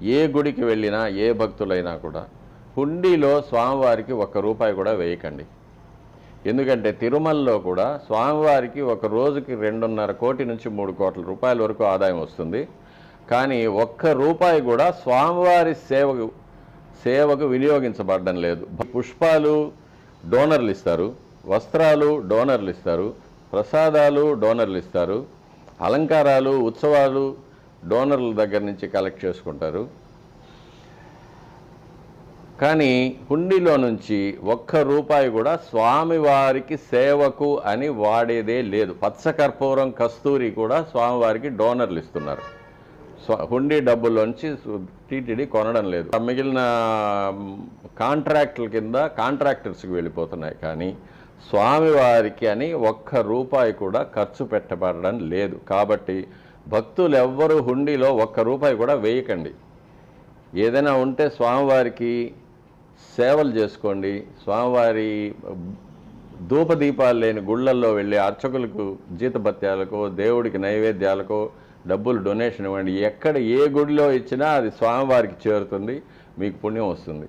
ఏ గుడికి వెళ్ళినా ఏ భక్తులైనా కూడా హుండీలో స్వామివారికి ఒక్క రూపాయి కూడా వేయకండి. ఎందుకంటే తిరుమలలో కూడా స్వామివారికి ఒక రోజుకి రెండున్నర కోటి నుంచి మూడు కోట్ల రూపాయల వరకు ఆదాయం వస్తుంది. కానీ ఒక్క రూపాయి కూడా స్వామివారి సేవకు సేవకు వినియోగించబడడం లేదు. పుష్పాలు డోనర్లు ఇస్తారు వస్త్రాలు డోనర్లు ఇస్తారు ప్రసాదాలు డోనర్లు ఇస్తారు అలంకారాలు ఉత్సవాలు డోనర్ల దగ్గర నుంచి కలెక్ట్ చేసుకుంటారు. కానీ హుండీలో నుంచి ఒక్క రూపాయి కూడా స్వామివారికి సేవకు అని వాడేదే లేదు. పచ్చకర్పూరం కస్తూరి కూడా స్వామివారికి డోనర్లు ఇస్తున్నారు. స్వ- హుండీ డబ్బుల్లోంచి టీటీడీ కొనడం లేదు. ఆ మిగిలిన కాంట్రాక్టుల కింద కాంట్రాక్టర్స్కి వెళ్ళిపోతున్నాయి కానీ స్వామివారికి అని ఒక్క రూపాయి కూడా ఖర్చు పెట్టబడడం లేదు. కాబట్టి భక్తులు ఎవ్వరూ హుండీలో ఒక్క రూపాయి కూడా వేయకండి. ఏదైనా ఉంటే స్వామివారికి సేవలు చేసుకోండి. స్వామివారి ధూపదీపాలు లేని గుళ్ళల్లో వెళ్ళి అర్చకులకు జీతభత్యాలకో దేవుడికి నైవేద్యాలకో డబ్బులు డొనేషన్ ఇవ్వండి. ఎక్కడ ఏ గుడిలో ఇచ్చినా అది స్వామివారికి చేరుతుంది మీకు పుణ్యం వస్తుంది.